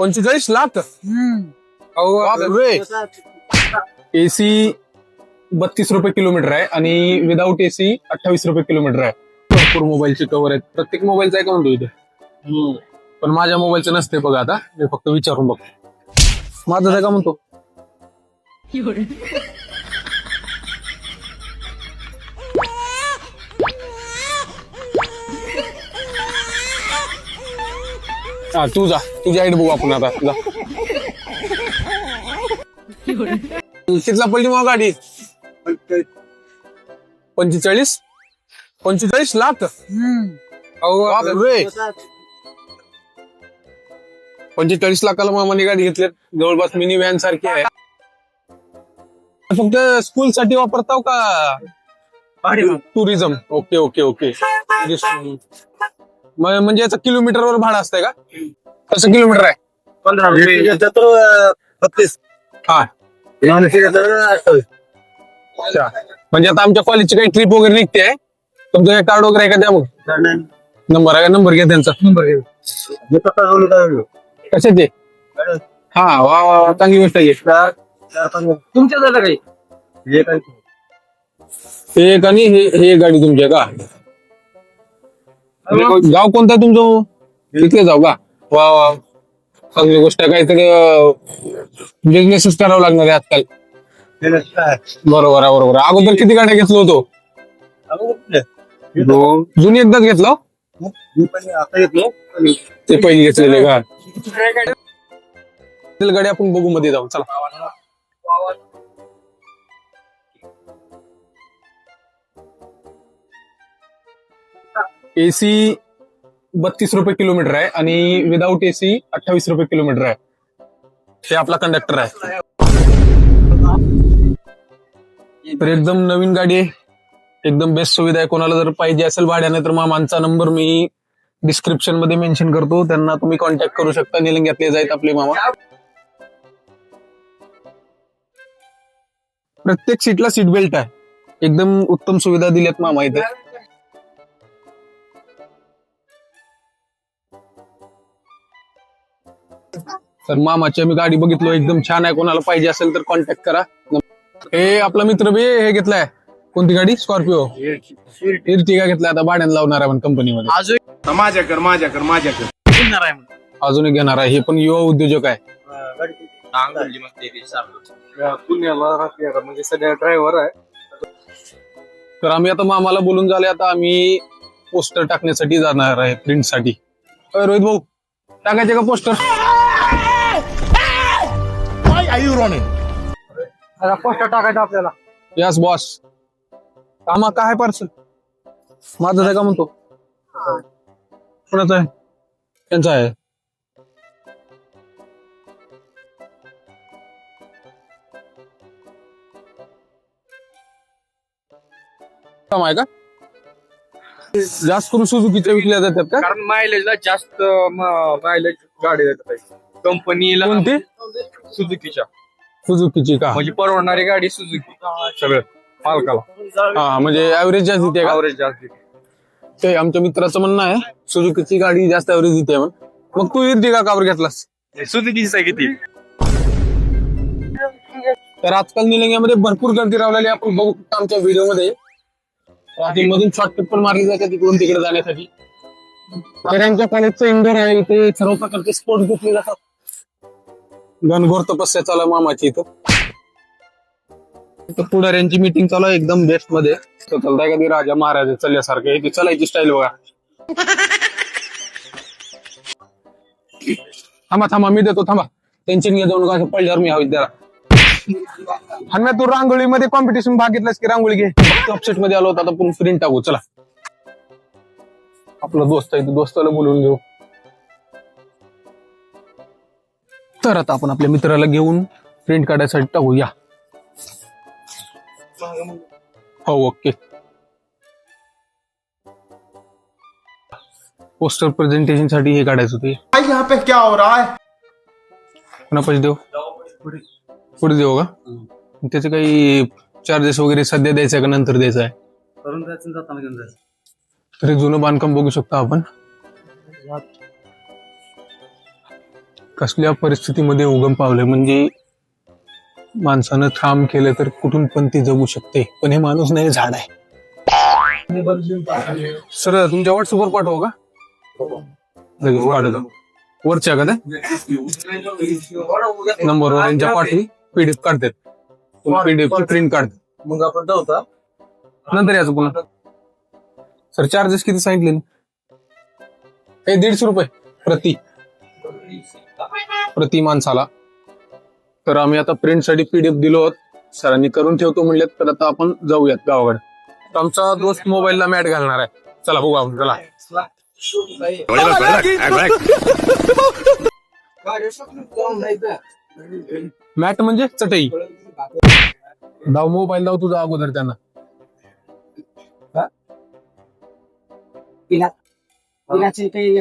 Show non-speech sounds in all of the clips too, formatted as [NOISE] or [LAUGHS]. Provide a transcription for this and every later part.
पंचेचाळीस लाख एसी बत्तीस रुपये किलोमीटर आहे आणि विदाऊट एसी अठ्ठावीस रुपये किलोमीटर आहे. भरपूर मोबाईलचे कव्हर आहेत. प्रत्येक मोबाईलचा आहे का म्हणतो इथे पण माझ्या मोबाईलचं नसते बघा आता. मी फक्त विचारून बघतो माझं आहे का म्हणतो हा तू जा. तुझी आईड बघू आपण आता. जा. कितला पडली मग गाडी. पंचेचाळीस? पंचेचाळीस लाख? बापरे. पंचेचाळीस लाखाला मामाने गाडी घेतली. जवळपास मिनी व्हॅन सारखी आहे. फक्त स्कूल साठी वापरताव का? टुरिझम ओके ओके ओके म- म्हणजे याचं किलोमीटरवर भाडं असतंय का? कसं किलोमीटर आहे? बत्तीस. हा. अच्छा. म्हणजे आता आमच्या कॉलेजची काही ट्रिप वगैरे निघते आहे तुमचं काही कार्ड वगैरे आहे का द्या मग नंबर आहे का? नंबर घ्या त्यांचा. कसे ते हा वा वा वा, चांगली गोष्ट आहे. तुमच्या झालं काही? हे काय? हे एक आणि हे हे एक गाडी तुमची आहे का? गाव कोणतं तुमचं? इथले जाऊ का? वा वा. चांगली गोष्ट आहे. काहीतरी बिझनेसच करावं लागणार आहे आजकाल. बरोबर आहे बरोबर आहे. अगोदर किती गाड्या घेतलो होतो? जुनी एकदाच घेतलं? ते पहिले घेतलेले का? गाडी आपण बघू मध्ये जाऊ. चला. एसी बत्तीस रुपये किलोमीटर आहे आणि विदाऊट एसी अठ्ठावीस रुपये किलोमीटर आहे. हे आपला कंडक्टर आहे. तर एकदम नवीन गाडी आहे. एकदम बेस्ट सुविधा आहे. कोणाला जर पाहिजे असेल भाड्याने तर मामांचा नंबर मी डिस्क्रिप्शनमध्ये मेन्शन करतो. त्यांना तुम्ही कॉन्टॅक्ट करू शकता. निलंग्यातले जायत आपले मामा. प्रत्येक सीटला सीट बेल्ट आहे. एकदम उत्तम सुविधा दिल्यात मामा इथे. तर मामाची आम्ही गाडी बघितलो एकदम छान आहे. कोणाला पाहिजे असेल तर कॉन्टॅक्ट करा. हे आपला मित्र बी हे घेतलाय. कोणती गाडी? स्कॉर्पिओ इर्टिगा घेतलाय? आता भाड्यानं लावणार आहे कंपनीमध्ये माझ्याकडे माझ्याकडे माझ्याकडे. अजून एक घेणार आहे. हे पण युवा उद्योजक आहे. पुण्याला राहते म्हणजे सध्या ड्रायव्हर आहे. तर आम्ही आता मामाला बोलून झाले. आता आम्ही पोस्टर टाकण्यासाठी जाणार आहे प्रिंटसाठी. अय, रोहित भाऊ टाकायचे का पोस्टर पोस्टर टाकायचं आपल्याला. यास बॉस आम्हा काय आहे पार्सल माझं आहे का म्हणतो? कोणाचं आहे? त्यांचं आहे. काम आहे का? जास्त करून सुझुकीच्या विकल्या जातात का? कारण मायलेजला जास्त मायलेज गाडी देतात. कंपनीला कोणती? सुझुकीच्या सुझुकीची का? म्हणजे परवडणारी गाडी सुझुकी सगळं. मालकाला. हा म्हणजे ऍव्हरेज जास्त देते का? ऍव्हरेज जास्त देते. ते आमच्या मित्राचं म्हणणं आहे सुझुकीची गाडी जास्त ऍव्हरेज देते मग मग तू इर्टिगा कावर घेतलास? सुझुकीची आहे किती. तर आजकाल निलंग्यामध्ये भरपूर गर्दी रावलेली. आपण बघू शकतो आमच्या व्हिडिओमध्ये. मधून शॉर्टकट पण मारले जातात तिकडून तिकडे जाण्यासाठी. तर यांच्या कॉलेजचं इंडोर आहे इथे सर्व प्रकारचे स्पोर्ट्स घेतले जातात. घनघोर तपस्या चालू मामाची इथं. पुढाऱ्यांची मीटिंग चालू आहे एकदम बेस्टमध्ये. चलताय कधी का राजा महाराजा चालल्यासारखे ती चालायची स्टाईल बघा. थांबा थांबा मी देतो थांबा. टेन्शन घे जाऊन नका पडल्यावर मी हवी त्याला आणि तू रांगोळीमध्ये कॉम्पिटिशन भाग घेतलास की रांगोळी घे? अपसेटमध्ये आलो होता आता पूर्ण प्रिंट टाकू. चला. आपला दोस्त आहे दोस्ताला बोलवून घेऊ. तर आता आपण आपल्या मित्राला घेऊन प्रिंट काढायसाठी टाकू या हो ओके पोस्टर प्रेझेंटेशनसाठी हे काढायचं होते. भाई यहाँ पे क्या हो रहा है? पुन्हा पैसे देऊ? पुढे देऊ का? त्याचे काही चार्जेस वगैरे सध्या द्यायचं आहे का? नंतर द्यायचं आहे? करून जायचं जाताना घेऊन जायचं. तरी जुनं बांधकाम बघू शकतो आपण. कसल्या परिस्थितीमध्ये उगम पावले म्हणजे माणसानं ठाम केलं तर कुठून पण ती जगू शकते. पण हे माणूस नाही झाड आहे. सर तुमच्या व्हॉट्सअपवर पाठवा का? लगेच पाठवतो. वरच्या का नंबरवर यांच्या पाठी पीडीएफ काढतात. पीडीएफ प्रिंट काढतात. मग आपण जाऊ नंतर याचं पुन्हा. सर चार्जेस किती सांगितले? हे दीडशे रुपये प्रति. प्रति माणसाला तर आम्ही आता प्रिंटसाठी पीडीएफ दिलो आहोत. सरांनी करून ठेवतो म्हणले तर आता आपण जाऊयात गावाकडे. तर आमचा दोस्त मोबाईलला मॅट घालणार आहे. चला बघू आपण चला. मॅट म्हणजे चटई. दाव मोबाईल दाव तुझा अगोदर त्यांना. काही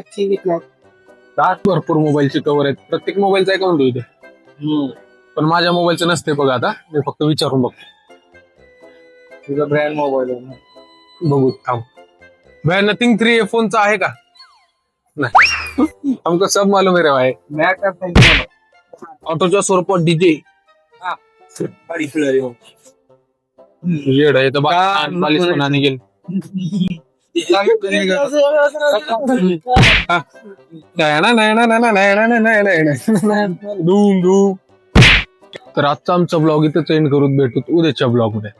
घेतला भरपूर मोबाईलचे कव्हर आहेत. प्रत्येक मोबाईलचा अकाउंट इथे? पण माझ्या मोबाईलचं नसते बघा आता. मी फक्त विचारून बघतो. तुझा ब्रँड मोबाईल आहे बघू थांब. भाई नथिंग थ्री फोनचा आहे का? नाही. हमको सब मालूम है रे भाई. करता ऑटोच्या स्वरूपात डीजे येड आहे तर बा- मालिश पण आणि गेल [LAUGHS] धूम धूम तर आजचा आमचा ब्लॉग इथं एंड करून भेटू उद्याच्या ब्लॉगमध्ये